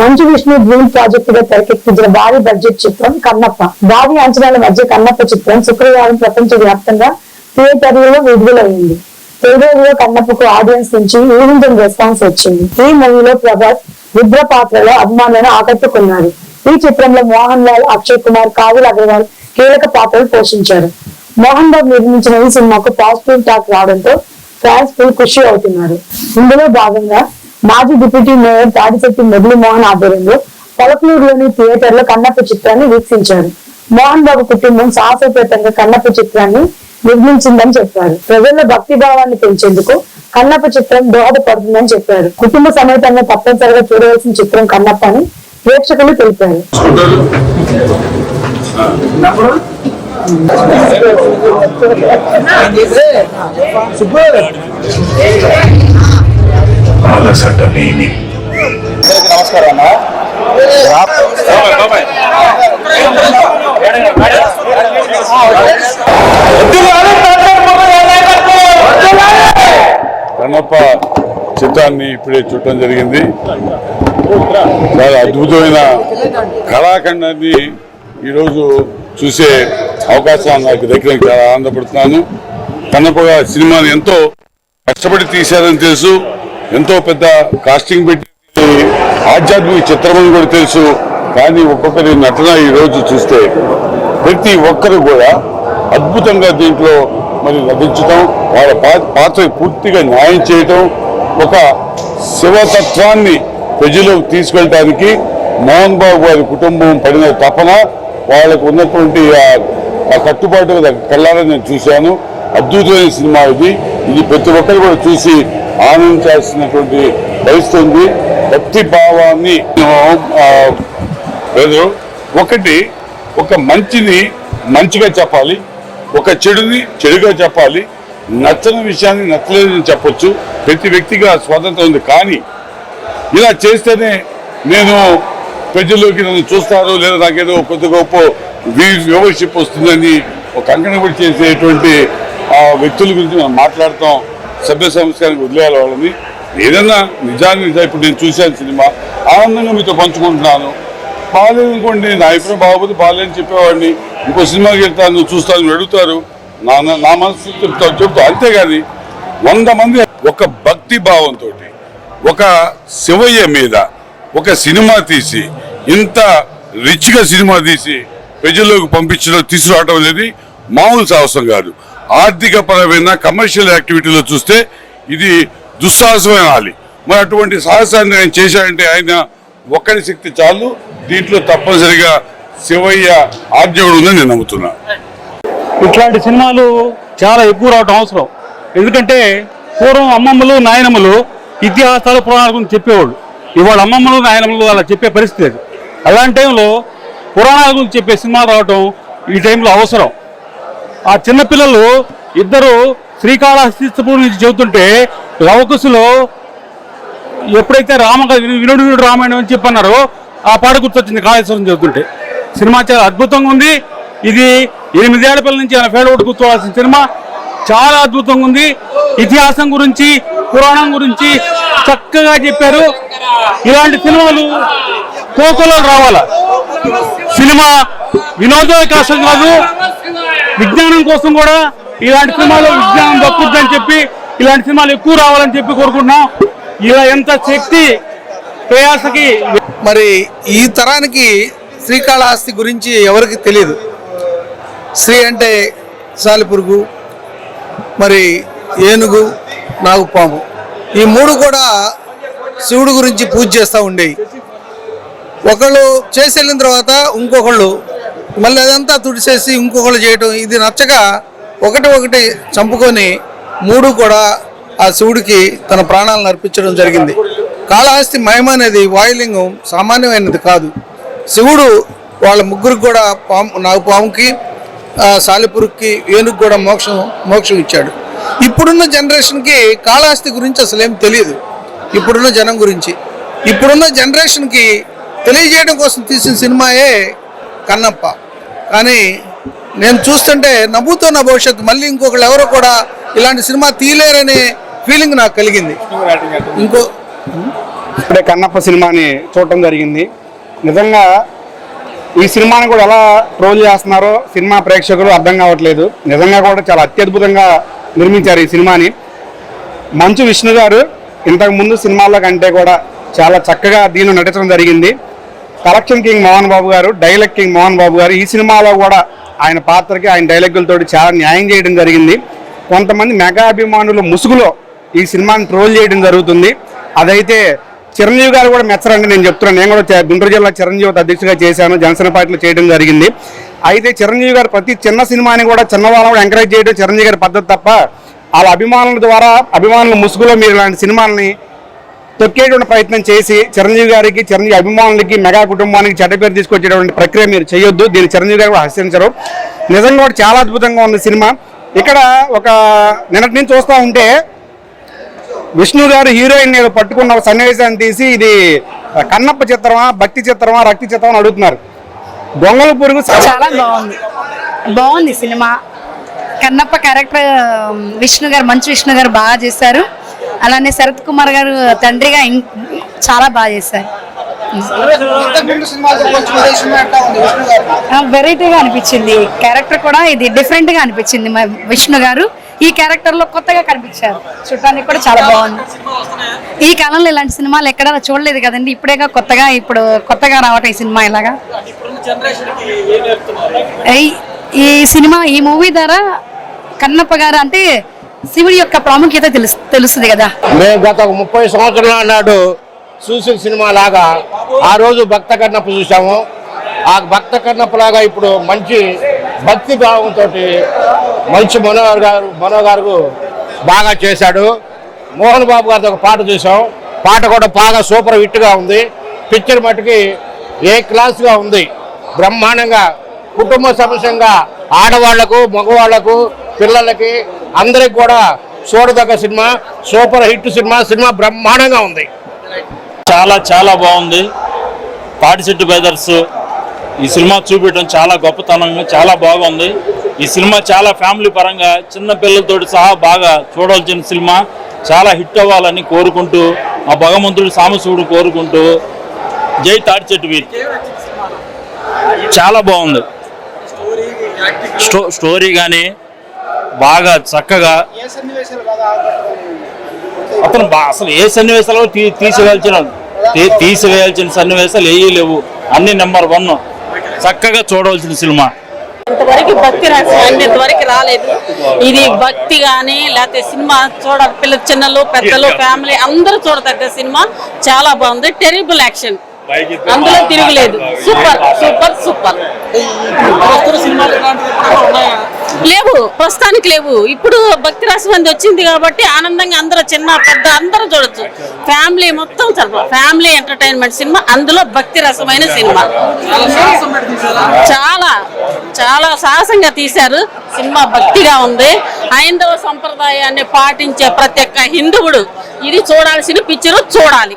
Manchu Vishnu dream ప్రాజెక్ట్గా తెరకెక్కించిన భారీ budget చిత్రం కన్నప్ప. భారీ అంచనాల మధ్య కన్నప్ప చిత్రం శుక్రవారం ప్రపంచ వ్యాప్తంగా థియేటర్లలో విడుదలైంది. తెలుగులో కన్నప్పకు ఆడియన్స్ నుంచి ఊహించని రెస్పాన్స్ వచ్చింది. ఈ మూవీలో ప్రభాస్ రుద్ర పాత్రలో అభిమానులను ఆకట్టుకున్నారు ఈ చిత్రంలో మోహన్ లాల్ అక్షయ్ కుమార్ కాజల్ అగర్వాల్ కీలక పాత్రలు పోషించారు. మోహన్ బాబు నిర్మించిన ఈ సినిమాకు పాజిటివ్ టాక్ రావడంతో ఫ్యాన్స్ ఫుల్ ఖుషి అవుతున్నారు. ఇందులో భాగంగా మాజీ డిప్యూటీ మేయర్ తాడిశెట్టి మురళీమోహన్ ఆధ్వర్యంలో పలకలూరులోని థియేటర్లో కన్నప్ప చిత్రాన్ని వీక్షించారు. మోహన్ బాబు కుటుంబం సాహసోపేతంగా కన్నప్ప చిత్రాన్ని నిర్మించిందని చెప్పారు. ప్రజల్లో భక్తి భావాన్ని పెంచేందుకు కన్నప్ప చిత్రం దోహదపడుతుందని చెప్పారు. కుటుంబ సమేతంగా తప్పనిసరిగా చూడవలసిన చిత్రం కన్నప్ప అని ప్రేక్షకులు తెలిపారు. నమస్కారం అన్న. కన్నప్ప చిత్రాన్ని ఇప్పుడే చూడటం జరిగింది. చాలా అద్భుతమైన కళాఖండాన్ని ఈరోజు చూసే అవకాశం నాకు దగ్గర చాలా ఆనందపడుతున్నాను. కన్నప్ప సినిమాని ఎంతో కష్టపడి తీశారని తెలుసు. ఎంతో పెద్ద కాస్టింగ్ పెట్టి ఆధ్యాత్మిక చిత్రమని కూడా తెలుసు. కానీ ఒక్కొక్కరి నటన ఈ రోజు చూస్తే ప్రతి ఒక్కరు కూడా అద్భుతంగా దీంట్లో మరి నటించడం వాళ్ళ పా- పూర్తిగా న్యాయం చేయటం ఒక శివతత్వాన్ని ప్రజలకు తీసుకెళ్ళటానికి మోహన్ బాబు గారి కుటుంబం పడిన తపన వాళ్ళకు ఉన్నటువంటి ఆ- కట్టుబాటు కళ్ళాలని నేను చూశాను. అద్భుతమైన సినిమా ఇది. ఇది ప్రతి ఒక్కరు కూడా చూసి ఆనందించాల్సినటువంటి పరిస్థితి ఉంది భక్తి భావాన్ని లేదు ఒకటి ఒక మంచిని మంచిగా చెప్పాలి ఒక చెడుని చెడుగా చెప్పాలి నచ్చని విషయాన్ని నచ్చలేదని చెప్పొచ్చు. ప్రతి వ్యక్తిగా స్వాతంత్రం ఉంది. కానీ ఇలా చేస్తేనే నేను ప్రజల్లోకి నన్ను చూస్తారు లేదా నాకేదో కొద్ది గొప్ప వ్యూవర్షిప్ వస్తుందని ఒక కంకణపడి చేసేటువంటి ఆ వ్యక్తుల గురించి మనం మాట్లాడతాం. సభ్య సంస్కారానికి వదిలేయాలి వాళ్ళని. ఏదైనా నిజాన్ని ఇప్పుడు నేను చూశాను సినిమా ఆనందంగా మీతో పంచుకుంటున్నాను. బాగాలేదనుకోండి నా అభిప్రాయం బాగోపోతే బాగాలేదని చెప్పేవాడిని. ఇంకో సినిమాకి వెళ్తాను నువ్వు చూస్తాను అడుగుతారు. నా నా- నా మనసు చెప్తా చెప్తా. అంతేగాని వంద మంది ఒక భక్తి భావంతో ఒక శివయ్య మీద ఒక సినిమా తీసి ఇంత రిచ్గా సినిమా తీసి ప్రజల్లోకి పంపించడం తీసుకురావడం అనేది మామూలు సాహసం కాదు. ఆర్థిక పరమైన కమర్షియల్ యాక్టివిటీలో చూస్తే ఇది దుస్సాహసమైన ఆలి మరి అటువంటి సాహసాన్ని ఆయన చేశాడంటే ఆయన ఒక్కడి శక్తి చాలు. దీంట్లో తప్పనిసరిగా శివయ్య ఆజ్ఞ కూడా ఉందని నేను నమ్ముతున్నా. ఇట్లాంటి సినిమాలు చాలా ఎక్కువ రావటం అవసరం. ఎందుకంటే పూర్వం అమ్మమ్మలు నాయనమ్మలు ఇతిహాసాలు పురాణాల గురించి చెప్పేవాళ్ళు. ఇవాళ అమ్మమ్మలు నాయనమ్మలు అలా చెప్పే పరిస్థితి అది అలాంటి టైంలో పురాణాల గురించి చెప్పే సినిమాలు రావటం ఈ టైంలో అవసరం. ఆ చిన్నపిల్లలు ఇద్దరు శ్రీకాళహస్తిపురం నుంచి చెబుతుంటే లవకుశలో ఎప్పుడైతే రామ వినుడు వినుడు రామాయణం అని చెప్పన్నారో ఆ పాట గుర్తొచ్చింది కాళేశ్వరం చెబుతుంటే సినిమా చాలా అద్భుతంగా ఉంది. ఇది ఎనిమిదేళ్ళ పిల్లల నుంచి ఆయన ఫేడ్ కూర్చోవాల్సిన సినిమా. చాలా అద్భుతంగా ఉంది. ఇతిహాసం గురించి పురాణం గురించి చక్కగా చెప్పారు. ఇలాంటి సినిమాలు కోకోలో రావాలా? సినిమా వినోదం కాదు. విజ్ఞానం కోసం కూడా ఇలాంటి సినిమాలో విజ్ఞానం దక్కుద్దని చెప్పి ఇలాంటి సినిమాలు ఎక్కువ రావాలని చెప్పి కోరుకుంటున్నాం. ఇలా ఎంత శక్తి ప్రయాసకి మరి ఈ తరానికి శ్రీకాళహస్తి గురించి ఎవరికి తెలియదు. శ్రీ అంటే సాలిపురుగు మరి ఏనుగు నాగుపాము. ఈ మూడు కూడా శివుడు గురించి పూజ చేస్తూ ఉండేవి. ఒకళ్ళు చేసి వెళ్ళిన తర్వాత ఇంకొకళ్ళు మళ్ళీ అదంతా తుడిచేసి ఇంకొకళ్ళు చేయటం ఇది నచ్చక ఒకటి ఒకటి చంపుకొని మూడు కూడా ఆ శివుడికి తన ప్రాణాలను అర్పించడం జరిగింది. కాళహస్తి మహిమ అనేది వాయులింగం సామాన్యమైనది కాదు. శివుడు వాళ్ళ ముగ్గురికి కూడా పాము నాగుపాముకి సాలిపురుక్కి ఏనుగు కూడా మోక్షం మోక్షం ఇచ్చాడు. ఇప్పుడున్న జనరేషన్కి కాళహస్తి గురించి అసలు ఏం తెలియదు. ఇప్పుడున్న జనం గురించి. ఇప్పుడున్న జనరేషన్కి తెలియజేయడం కోసం తీసిన సినిమాయే కన్నప్ప. కానీ నేను చూస్తుంటే నవ్వుతున్న భవిష్యత్తు మళ్ళీ ఇంకొకళ్ళు ఎవరు కూడా ఇలాంటి సినిమా తీయలేరనే ఫీలింగ్ నాకు కలిగింది. ఇంకో ఇప్పుడే కన్నప్ప సినిమాని చూడటం జరిగింది. నిజంగా ఈ సినిమాని కూడా ఎలా ట్రోల్ చేస్తున్నారో సినిమా ప్రేక్షకులు అర్థం కావట్లేదు. నిజంగా కూడా చాలా అత్యద్భుతంగా నిర్మించారు ఈ సినిమాని. మంచు విష్ణు గారు ఇంతకు ముందు సినిమాల్లో కంటే కూడా చాలా చక్కగా దీనిలో నటించడం జరిగింది. కలెక్షన్ కింగ్ మోహన్ బాబు గారు డైలాగ్ కింగ్ మోహన్ బాబు గారు ఈ సినిమాలో కూడా ఆయన పాత్రకి ఆయన డైలాగులతో చాలా న్యాయం చేయడం జరిగింది. కొంతమంది మెగా అభిమానులు ముసుగులో ఈ సినిమాని ట్రోల్ చేయడం జరుగుతుంది. అదైతే చిరంజీవి గారు కూడా మెచ్చరండి నేను చెప్తున్నాను నేను కూడా గుంటూరు జిల్లా చిరంజీవి అధ్యక్షుడిగా చేశాను జనసేన పార్టీలో చేయడం జరిగింది. అయితే చిరంజీవి గారు ప్రతి చిన్న సినిమాని కూడా చిన్నవాళ్ళని కూడా ఎంకరేజ్ చేయడం చిరంజీవి గారి పద్ధతి తప్ప వాళ్ళ అభిమానుల ద్వారా అభిమానుల ముసుగులో మీరు ఇలాంటి సినిమాలని తొక్కేటువంటి ప్రయత్నం చేసి చిరంజీవి గారికి చిరంజీవి అభిమానులకి మెగా కుటుంబానికి చెడ్డ పేరు తీసుకొచ్చేటువంటి ప్రక్రియ మీరు చేయొద్దు. దీన్ని చిరంజీవి గారు కూడా నిజంగా కూడా చాలా అద్భుతంగా ఉంది సినిమా. ఇక్కడ ఒక నిన్నటి నుంచి చూస్తూ ఉంటే విష్ణు గారు హీరోయిన్ ఏదో పట్టుకున్న ఒక సన్నివేశాన్ని తీసి ఇది కన్నప్ప చిత్రమా భక్తి చిత్రమా రక్తి చిత్రమా అని అడుగుతున్నారు. దొంగల పురుగు చాలా బాగుంది. బాగుంది సినిమా. కన్నప్ప క్యారెక్టర్ విష్ణు గారు మంచి విష్ణు గారు బాగా చేశారు. అలానే శరత్ కుమార్ గారు తండ్రిగా చాలా బాగా చేశారు. వెరైటీగా అనిపించింది. క్యారెక్టర్ కూడా ఇది డిఫరెంట్గా అనిపించింది మా విష్ణు గారు. ఈ క్యారెక్టర్లో కొత్తగా కనిపించారు. చూడటానికి కూడా చాలా బాగుంది. ఈ కాలంలో ఇలాంటి సినిమాలు ఎక్కడ చూడలేదు కదండి. ఇప్పుడేగా కొత్తగా ఇప్పుడు కొత్తగా రావటం ఈ సినిమా ఇలాగా. ఈ సినిమా ఈ మూవీ ద్వారా కన్నప్ప గారు అంటే శివుడి యొక్క ప్రాముఖ్యత తెలుసు తెలుస్తుంది కదా? మేము గత ఒక ముప్పై సంవత్సరాల నాడు చూసిన సినిమా లాగా ఆ రోజు భక్త కన్నప్ప చూసాము ఆ భక్త కన్నప్ప లాగా ఇప్పుడు మంచి భక్తి భావంతో మంచి మనోహర్ గారు మనోహర్ గారు బాగా చేశాడు. మోహన్ బాబు గారితో ఒక పాట చూసాం పాట కూడా బాగా సూపర్ హిట్గా ఉంది. పిక్చర్ మట్టుకి ఏ క్లాస్గా ఉంది? బ్రహ్మాండంగా కుటుంబ సమస్యంగా ఆడవాళ్ళకు మగవాళ్ళకు పిల్లలకి అందరికి కూడా చూడదగ్గ cinema super hit cinema cinema బ్రహ్మాండంగా ఉంది. చాలా చాలా బాగుంది. పాటిశెట్టి బ్రదర్స్ ఈ సినిమా చూపించడం చాలా గొప్పతనంగా చాలా బాగుంది. ఈ సినిమా చాలా ఫ్యామిలీ పరంగా చిన్నపిల్లలతోటి సహా బాగా చూడాల్సిన సినిమా. చాలా హిట్ అవ్వాలని కోరుకుంటూ ఆ భగవంతుడు సామశివుడు కోరుకుంటూ జై తాడిచెట్టు వీర్. చాలా బాగుంది. స్టో స్టోరీ కానీ బాగా చక్కగా ఏ సన్నివేశాలు బాగా ఆకట్టుకున్నాయి? అతను బా అసలు ఏ సన్నివేశాలు తీ తీసివేయాల్సిన తీసివేయాల్సిన సన్నివేశాలు ఏవీ లేవు. అన్ని నెంబర్ వన్ చక్కగా చూడవలసిన సినిమా. ఇంతవరకు భక్తి రసం అన్ని ఇంతవరకు రాలేదు. ఇది భక్తి కానీ లేకపోతే సినిమా చూడ పిల్ల చిన్నలు పెద్దలు ఫ్యామిలీ అందరూ చూడదగ్గ సినిమా. చాలా బాగుంది. టెరిబుల్ యాక్షన్ అందులో తిరుగులేదు. సూపర్ సూపర్ సూపర్ సినిమాలు ఉన్నాయా? లేవు ప్రస్తుతానికి లేవు. ఇప్పుడు భక్తి రాశి అనేది వచ్చింది కాబట్టి ఆనందంగా అందరూ చిన్న పెద్ద అందరూ చూడొచ్చు. ఫ్యామిలీ మొత్తం చదువు ఫ్యామిలీ ఎంటర్టైన్మెంట్ సినిమా అందులో భక్తి రసమైన సినిమా. చాలా చాలా సాహసంగా తీశారు. సినిమా భక్తిగా ఉంది. హైందవ సంప్రదాయాన్ని పాటించే ప్రతి ఒక్క హిందువుడు ఇది చూడాల్సిన పిక్చర్ చూడాలి.